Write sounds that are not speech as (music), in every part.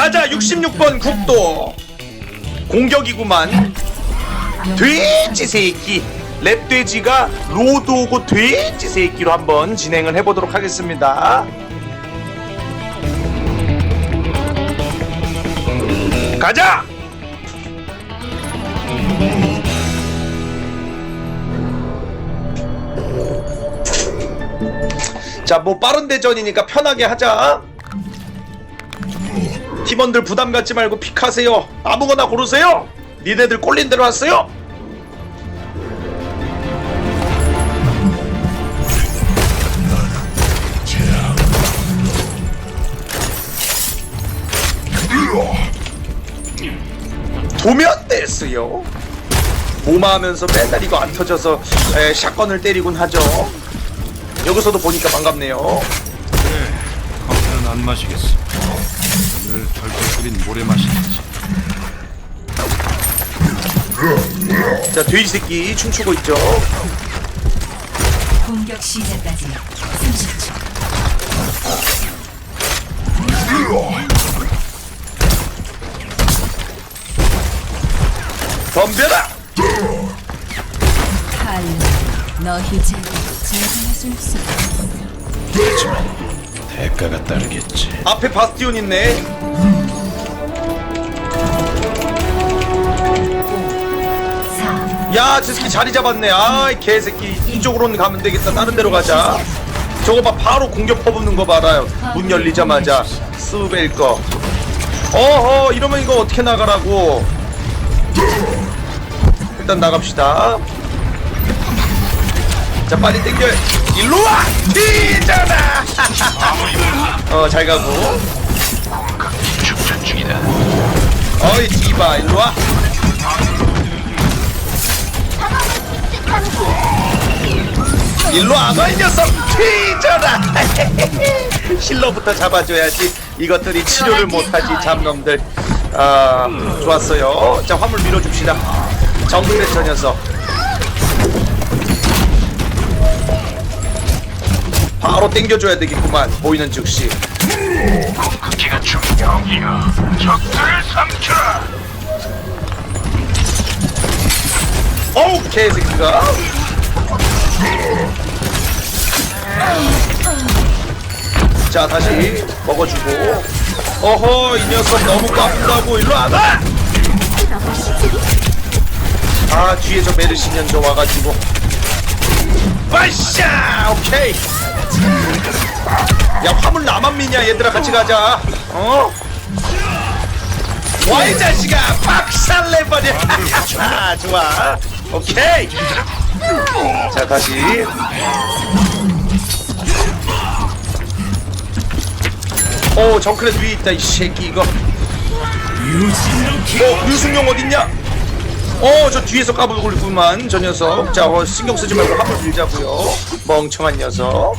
가자 66번 국도. 공격이구만. 돼지 새끼. 랩돼지가 로드 오고 돼지 새끼로 한번 진행을 해보도록 하겠습니다. 가자! 자 뭐 빠른 대전이니까 편하게 하자 팀원들 부담 갖지 말고 픽하세요. 아무거나 고르세요. 니네들 꼴린 대로 왔어요. 도면 됐어요. 모마하면서 맨날 이거 안 터져서 에, 샷건을 때리곤 하죠. 여기서도 보니까 반갑네요. 커피는 안 마시겠어. 끓인 모래 마시겠지. 자 돼지 새끼 춤추고 있죠. 공격 시작까지 30초. 덤벼라. 칼, 너희 제도 제거해줄 수 대가가 따르겠지. 앞에 바스티온 있네. 4, 야, 저 새끼 자리 잡았네. 아, 이 개새끼. 이쪽으로는 가면 되겠다. 다른 데로 가자. 저거 봐, 바로 공격 퍼붓는 거 봐라요. 문 열리자마자 스벨 거. 어허, 이러면 이거 어떻게 나가라고. 일단 나갑시다. 자, 빨리 땡겨. 일로 와! 뛰잖아! 어, 잘 가고. 축전 중이다. 어이, 디바, 일로 와. 일로 와봐 이 녀석 튀져라 힐러부터 (laughs) 잡아줘야지 이것들이 치료를 못하지 잡놈들 아 좋았어요 자 화물 밀어줍시다 정글의 저 녀석 바로 땡겨줘야 되겠구만 보이는 즉시. 기가 중명이여. 적들을 삼켜라. 어우 개새끼가. 자 다시 먹어주고. 어허 이 녀석 너무 까분다고 일로 와봐! 아 뒤에 저 메르시 년저 와가지고. 빠샤! 오케이 야 화물 나만 미냐 얘들아. 같이 가자. 어? 와이 자식아 박살 내버려. (laughs) 아, 좋아. 오케이. 자 다시. 오 정크렛 위에 있다 이 새끼 이거. 어 유승용 어딨냐? 어저 뒤에서 까불고 있구만 저 녀석. 자 어, 신경 쓰지 말고 한번 밀자고요. 멍청한 녀석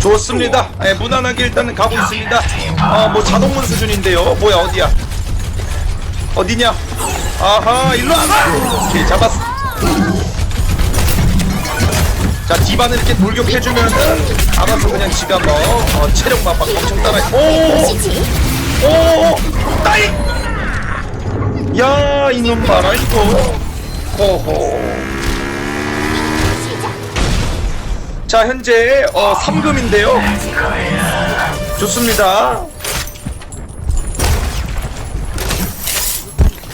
좋습니다. 예, 무난하게 일단은 가고 있습니다. 어, 뭐 자동문 수준인데요. 뭐야, 어디야? 어디냐? 아하, 일로 와봐! 오케이, 잡았어. 자, 디바는 이렇게 돌격해주면은, 알아서 그냥 지가 뭐, 어, 체력 막, 막 엄청 따라, 오! 오! 따이! 야, 이놈 봐라, 이거. 호호. 자 현재 어 3금인데요. 좋습니다.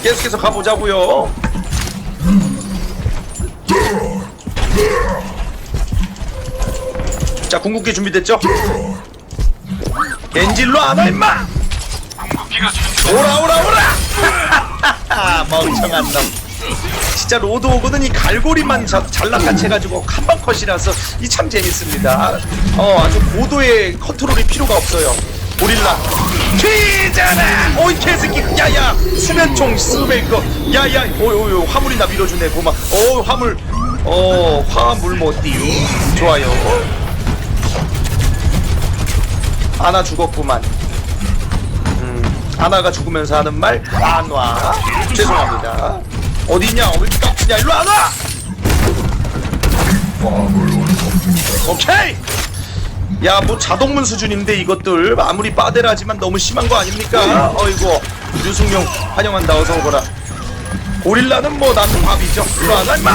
계속해서 가보자고요. 자 궁극기 준비됐죠? 겐질로 안와 임마! 오라 오라 오라! (laughs) 멍청한 놈 진짜 로드 오거든 이 갈고리만 자, 잘라같이 해가지고 한 방 컷이라서 이 참 재밌습니다. 어 아주 고도의 컨트롤이 필요가 없어요. 고릴라 튀잖아. 오이 개새끼 야야 수면총 거 야야 오오오 화물이 나 밀어주네 고마. 오 화물 어 화물 못띠 좋아요. 아나 죽었구만. 음, 아나가 죽으면서 하는 말 안와 죄송합니다. 어디냐? 왜 이렇게 깝치냐? 일로 안 와! 오케이! 야 뭐 자동문 수준인데 이것들 아무리 빠데라지만 너무 심한 거 아닙니까? 어이구 유승용 환영한다 어서 오거라 고릴라는 뭐 나는 밥이죠 이거 하나 임마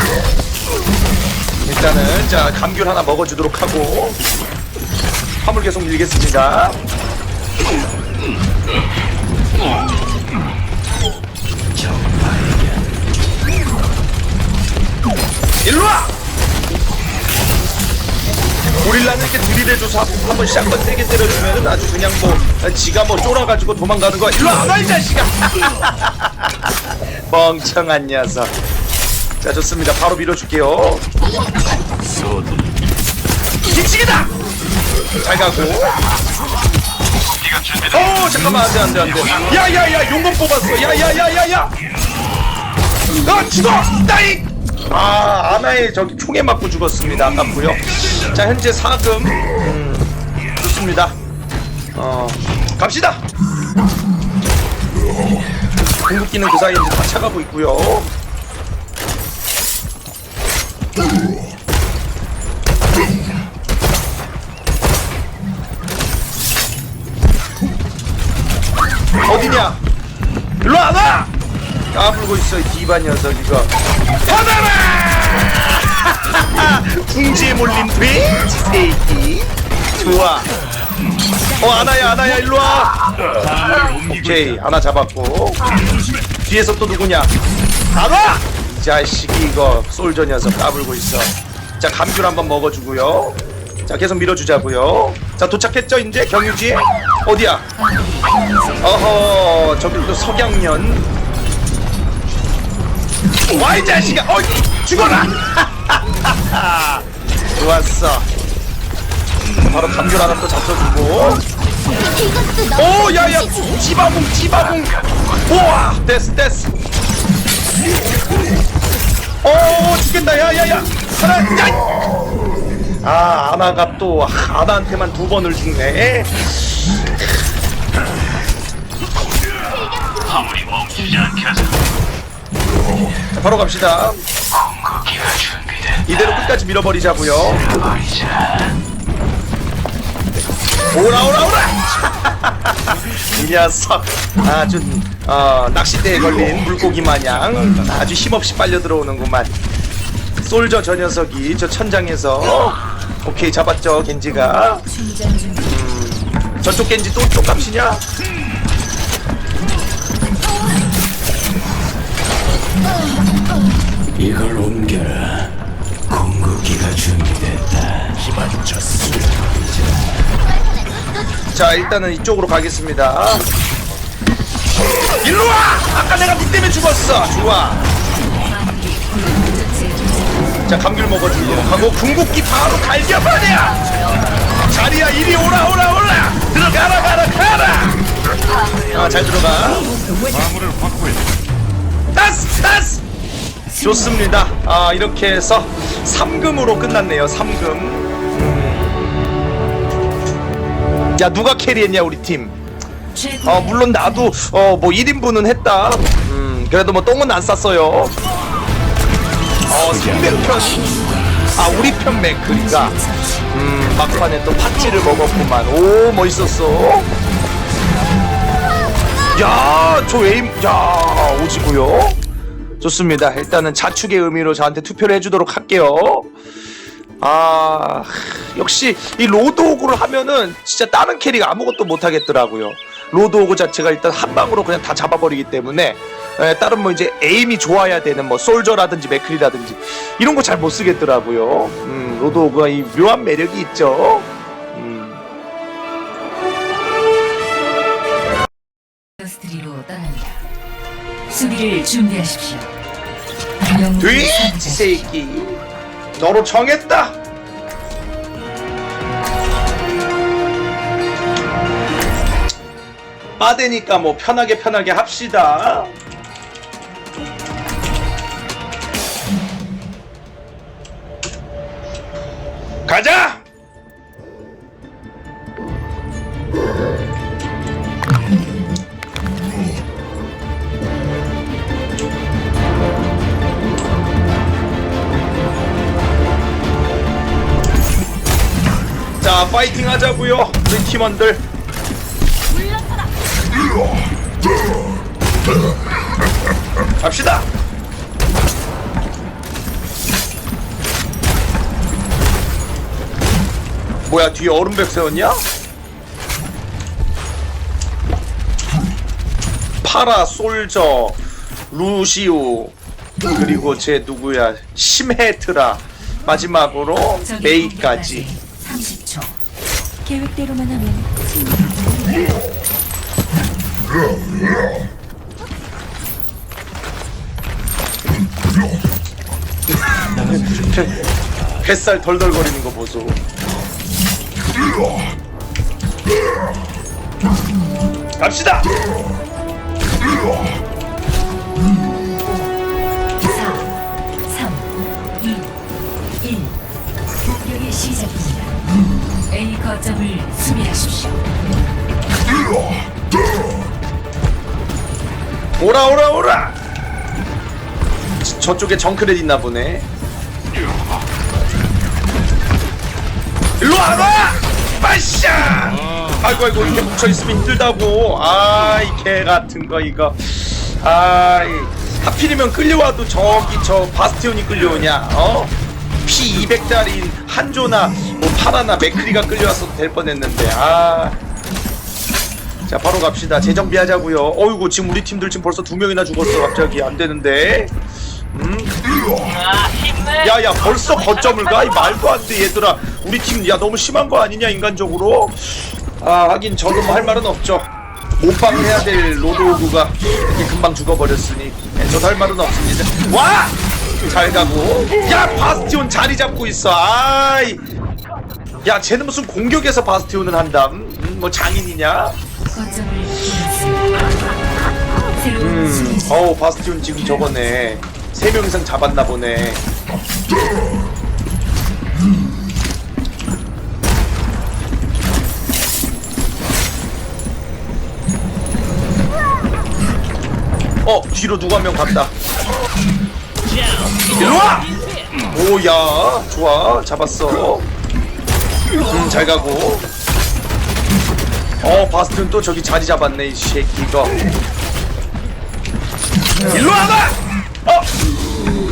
일단은 자 감귤 하나 먹어주도록 하고 화물 계속 밀겠습니다 일로와! 고릴라는 이렇게 들이대줘서 한번 샷건 세게 때려주면은 아주 그냥 뭐 지가 뭐 쫄아가지고 도망가는 거야. 일로 와봐 이 자식아! (laughs) 멍청한 녀석. 자 좋습니다. 바로 밀어줄게요. 징징이다! 잘 가고. 어 잠깐만. 안돼 안돼 안돼. 야야야. 용검 뽑았어. 야야야야야. 아 죽어! 따이 아 아나의 저기 총에 맞고 죽었습니다. 아깝고요. 자 현재 4금. 음, 좋습니다. 어 갑시다! 궁극기는 그 사이에 이제 다 차가고 있고요 까불고 있어 이 디바 녀석 이거 받아라 궁지에 몰린 돼지 새끼 좋아. 어 아나야 아나야 일로 와. 오케이 아나 잡았고. 뒤에서 또 누구냐? 아나 이 자식이 이거 솔저 녀석 까불고 있어. 자 감귤 한번 먹어주고요. 자 계속 밀어주자고요. 자 도착했죠 이제? 경유지? 어디야? 어허 저기 또 석양년 와이 자식아 어 죽어라! 좋았어. 바로 감귤 하나 또 잡숴주고. 오 야야 지바봉 지바봉. 우와 됐어 됐어. 오 죽겠다. 야야야. 하나 야아 아나가 또 아나한테만 두 번을 죽네 자, 바로 갑시다. 이대로 끝까지 밀어버리자고요. 오라 오라 오라! (laughs) 이 녀석 아주 어, 낚싯대에 걸린 물고기 마냥 아주 힘없이 빨려 들어오는구만. 솔저 저 녀석이 저 천장에서 오케이 잡았죠 겐지가 중. 저쪽 겐지 또 똑같이냐? 이걸 옮겨라. 공급기가 준비됐다. 자 일단은 이쪽으로 가겠습니다. 일로 와! 아까 내가 니 때문에 죽었어. 좋아. 자 감귤 먹어주고. 하고 궁극기 바로 갈겨버려! 자리야 이리 오라 오라 오라! 들어가라 가라 가라! 아 잘 들어가. 화물을 확보해. 따스 따스! 좋습니다. 아 이렇게 해서 3금으로 끝났네요 3금. 야 누가 캐리했냐 우리 팀. 어 물론 나도 어 뭐 1인분은 했다. 음 그래도 뭐 똥은 안 쌌어요. 어 상대편. 아 우리 편 맥크리가 음 막판에 또 팥찌를 먹었구만. 오 멋있었어 야 저 에임 야 오지고요. 좋습니다. 일단은 자축의 의미로 저한테 투표를 해주도록 할게요. 아 역시 이 로드오그를 하면은 진짜 다른 캐릭 아무것도 못하겠더라고요. 로드오그 자체가 일단 한 방으로 그냥 다 잡아버리기 때문에 에, 다른 뭐 이제 에임이 좋아야 되는 뭐 솔저라든지 맥클이라든지 이런 거 잘 못 쓰겠더라고요. 음 로드오그가 이 묘한 매력이 있죠 수비를 준비하십시오. 돼지 선택하십시오. 새끼 너로 정했다 빠대니까 뭐 편하게 편하게 합시다 파이팅 하자고요. 우리 팀원들. 갑시다. 뭐야 뒤에 얼음백 세웠냐? 파라 솔저 루시우 그리고 제 누구야? 심해트라. 마지막으로 메이까지. 30초. 계획대로만 하면. 뱃살 덜덜거리는 거 보소 갑시다 거점을 수비하십시오. 오라 오라 오라! 저- 저쪽에 정크렛 있나 보네. 일로 와봐 빠샤! 아이고 아이고 이렇게 뭉쳐있으면 힘들다고. 아 이 개 같은 거 이거. 아이 하필이면 끌려와도 저기 저 바스티온이 끌려오냐 어? 피 200달인 한조나 뭐 파라나 맥크리가 끌려왔어도 될 뻔했는데 아. 자 바로 갑시다. 재정비하자고요. 어이구 지금 우리 팀들 지금 벌써 두 명이나 죽었어 갑자기. 안 되는데. 음? 야야 벌써 거점을 가? 이 말도 안 돼 얘들아. 우리 팀 야 너무 심한 거 아니냐 인간적으로? 아 하긴 저도 뭐 할 말은 없죠. 못방을 해야 될 로드오그가 이렇게 금방 죽어버렸으니. 네, 저도 할 말은 없습니다. 와! 잘 가고. 야 바스티온 자리 잡고 있어. 아이 야 쟤는 무슨 공격에서 바스티온을 한담? 음, 뭐 장인이냐? 수비 어우 바스티온 지금 저거네. 세 명 이상 잡았나 보네. 어 뒤로 누가 한 명 갔다. 일로와! 오야 좋아. 잡았어 음 잘 가고. 어 바스티온 또 저기 자리 잡았네 이 새끼 이거 일로 와봐! 어!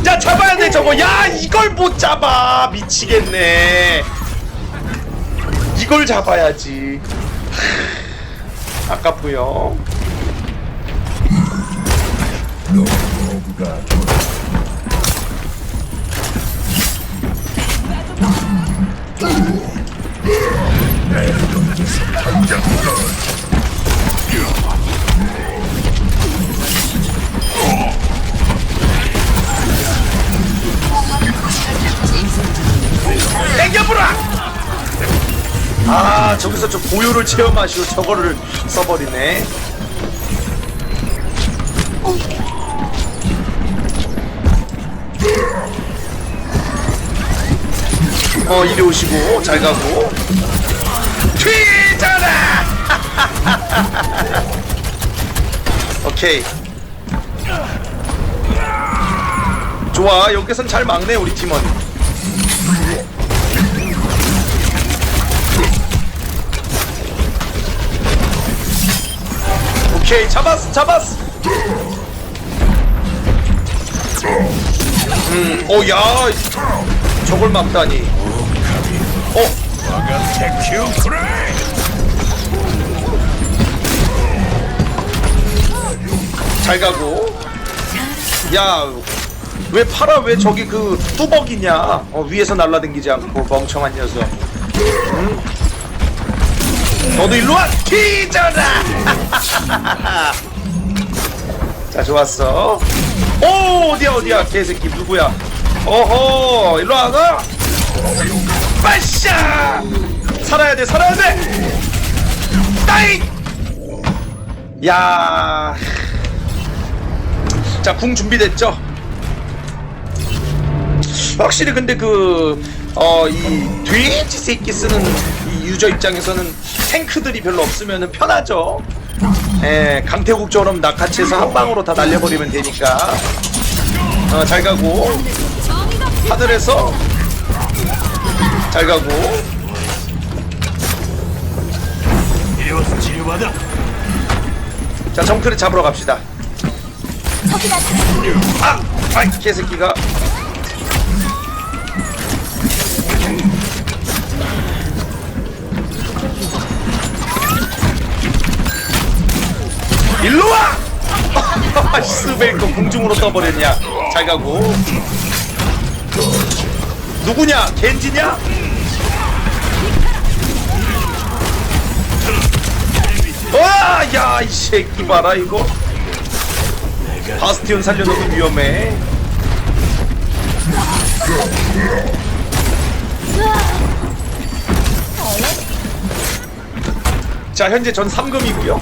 야 잡아야 돼 저거. 야 이걸 못 잡아. 미치겠네. 이걸 잡아야지. 하, 아깝고요 땡겨보라! 아 저기서 저 고요를 체험하시고 저거를 써버리네. 어 이리 오시고 잘 가고. 튀 잖아 오케이. 좋아 여기선 잘 막네 우리 팀원. 오케이 잡았어 잡았어. 음, 어야 저걸 막다니. 어 잘 가고. 야왜 팔아? 왜 저기 그 뚜벅이냐? 어, 위에서 날라댕기지 않고 멍청한 녀석. 응? 너도 일로 와! 기잖아! (laughs) 자 좋았어. 오 어디야 어디야? 개새끼 누구야? 어허 일로 와 가 빠샤! 살아야 돼 살아야 돼! 따이 야. 자, 궁 준비됐죠? 확실히 근데 그, 어, 이 돼지 새끼 쓰는 이 유저 입장에서는 탱크들이 별로 없으면 편하죠. 예, 강태국처럼 낙하치에서 한 방으로 다 날려버리면 되니까. 어, 잘 가고. 하늘에서 잘 가고. 자 정크를 잡으러 갑시다 아! 아이 개새끼가 일로 와! (laughs) 스벨 거 공중으로 떠버렸냐 잘 가고 누구냐 겐지냐? 와, 야, 이 새끼 봐라 이거. 바스티온 살려놓고 위험해. 자, 현재 전 3금이고요.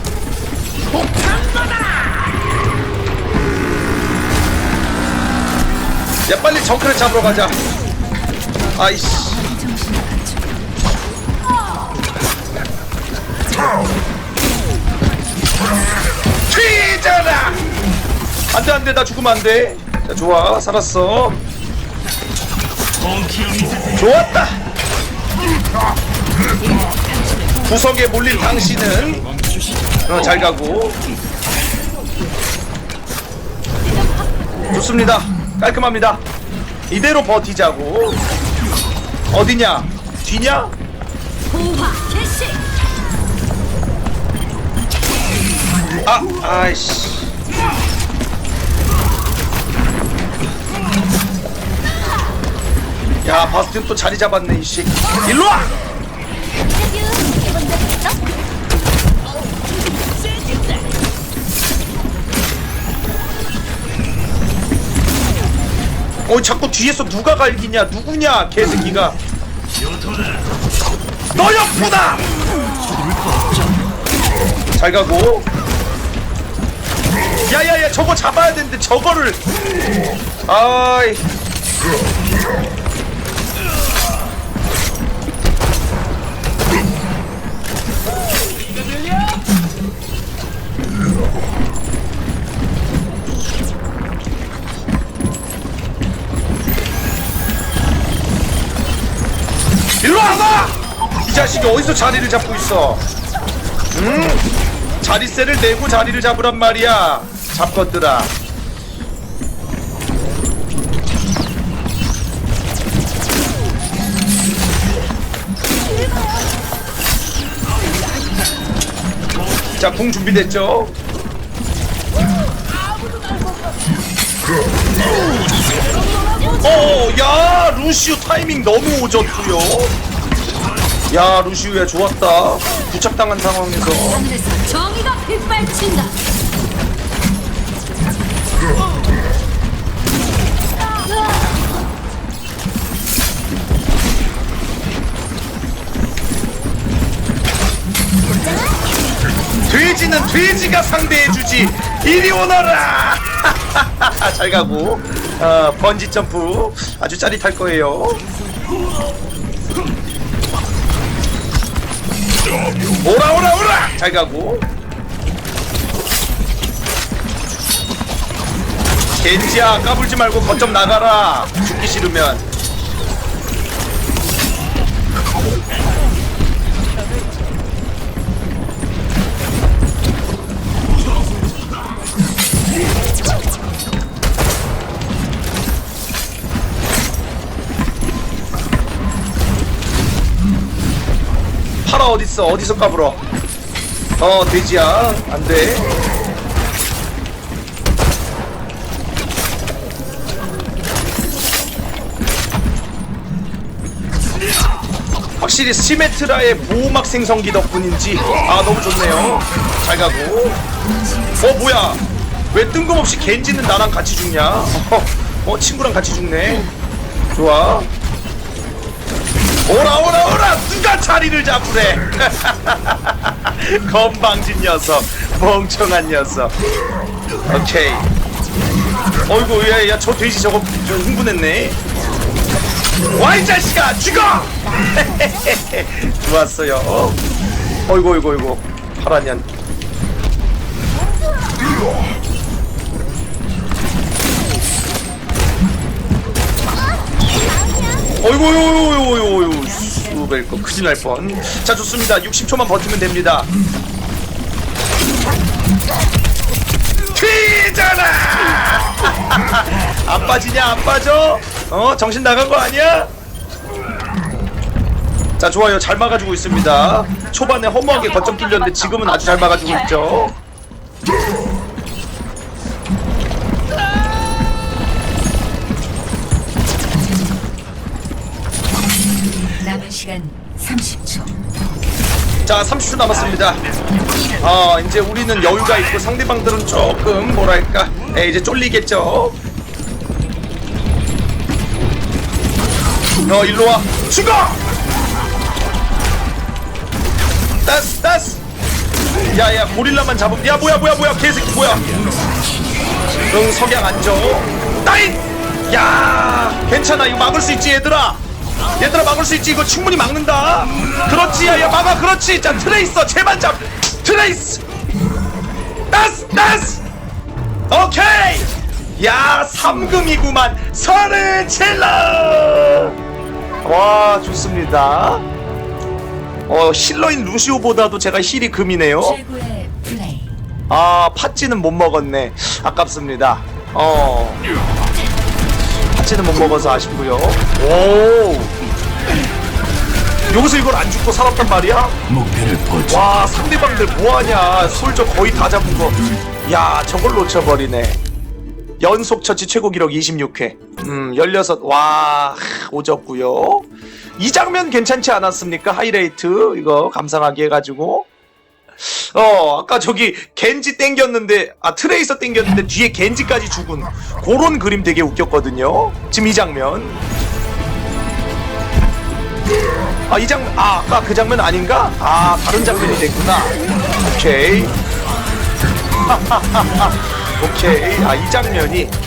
야, 빨리 정크를 잡으러 가자. 아이씨. 튀잖아! 안돼 안돼 나 죽으면 안돼. 자 좋아 살았어. 좋았다. 구석에 몰린 당신은 어, 잘 가고. 좋습니다. 깔끔합니다. 이대로 버티자고. 어디냐? 뒤냐? 아 아이씨 야 바스틴 또 자리 잡았네 이씨 일로 와! 어 자꾸 뒤에서 누가 갈기냐 누구냐 개새끼가. 너였구나 잘 가고. 야야야 저거 잡아야 되는데 저거를. 아이 자식이 어디서 자리를 잡고 있어? 음? 자리세를 내고 자리를 잡으란 말이야. 잡것들아. 자, 궁 준비됐죠? 어, 야, 루시우 타이밍 너무 오졌고요. 야, 루시우야 좋았다. 부착당한 상황에서. 하늘에서 정의가 빗발친다. 돼지는 돼지가 상대해주지. 이리 오너라. (laughs) 잘 가고. 어, 번지 점프 아주 짜릿할 거예요. 오라 오라 오라. 잘 가고. 겐지야 까불지 말고 거점 나가라. 죽기 싫으면. 파라 어딨어? 어디서 까불어? 어 돼지야. 안돼. 확실히 시메트라의 보호막 생성기 덕분인지 아 너무 좋네요. 잘 가고. 어 뭐야? 왜 뜬금없이 겐지는 나랑 같이 죽냐? 어, (laughs) 어 친구랑 같이 죽네. 좋아 오라 오라 오라! 누가 자리를 잡으래. (laughs) 건방진 녀석 멍청한 녀석. 오케이. 어이구 야야 저 돼지 저거 좀 흥분했네. 와이 자식아 죽어! (laughs) 좋았어요. 어이구 어이구 어이구. 파란년 어이구 어이구 어이구 있고 큰일 날 뻔. 자 좋습니다. 60초만 버티면 됩니다. 튀잖아! (laughs) 안 빠지냐 안 빠져? 어 정신 나간 거 아니야? 자 좋아요 잘 막아주고 있습니다. 초반에 허무하게 거점 뚫렸는데 지금은 아주 잘 막아주고 있죠. 남은 시간 30초. 자 30초 남았습니다. 어 이제 우리는 여유가 있고 상대방들은 조금 뭐랄까 에, 이제 쫄리겠죠. 어 일로 와 죽어. 따스 따스. 야 야 고릴라만 잡으면 야 뭐야 뭐야 뭐야 개새끼 뭐야. 응 석양 앉아. 따인. 야 괜찮아 이거 막을 수 있지 얘들아. 얘들아 막을 수 있지. 이거 충분히 막는다. 그렇지 야야. 막아 그렇지. 자 트레이서 제발 잡 트레이스. 따스 따스. 오케이. 야 3금이구만. 서른 칠러 와 좋습니다. 어 힐러인 루시오보다도 제가 힐이 금이네요. 아 팥찌는 못 먹었네. 아깝습니다. 어 팥찌는 못 먹어서 아쉽고요. 오! 여기서 이걸 안 죽고 살았단 말이야? 목표를 포착. 와 상대방들 뭐하냐. 솔저 거의 다 잡은 거 야 저걸 놓쳐버리네. 연속 처치 최고 기록 26회. 음 16 와 오졌고요. 이 장면 괜찮지 않았습니까? 하이라이트. 이거 감상하게 해가지고 어 아까 저기 겐지 땡겼는데 아 트레이서 땡겼는데 뒤에 겐지까지 죽은 그런 그림 되게 웃겼거든요. 지금 이 장면. 아 이 장면 아 아까 그 장면 아닌가? 아 다른 장면이 됐구나. 오케이. (laughs) 오케이. 아 이 장면이 음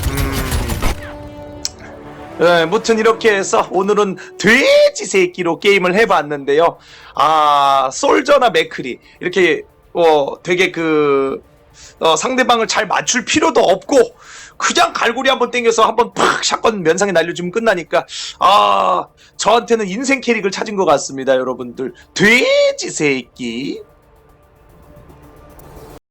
네, 무튼 이렇게 해서 오늘은 돼지 새끼로 게임을 해봤는데요. 아, 솔저나 맥크리 이렇게 어 되게 그 어, 상대방을 잘 맞출 필요도 없고 그냥 갈고리 한번 땡겨서 한번 팍 샷건 면상에 날려주면 끝나니까 아 저한테는 인생 캐릭을 찾은 것 같습니다, 여러분들. 돼지 새끼.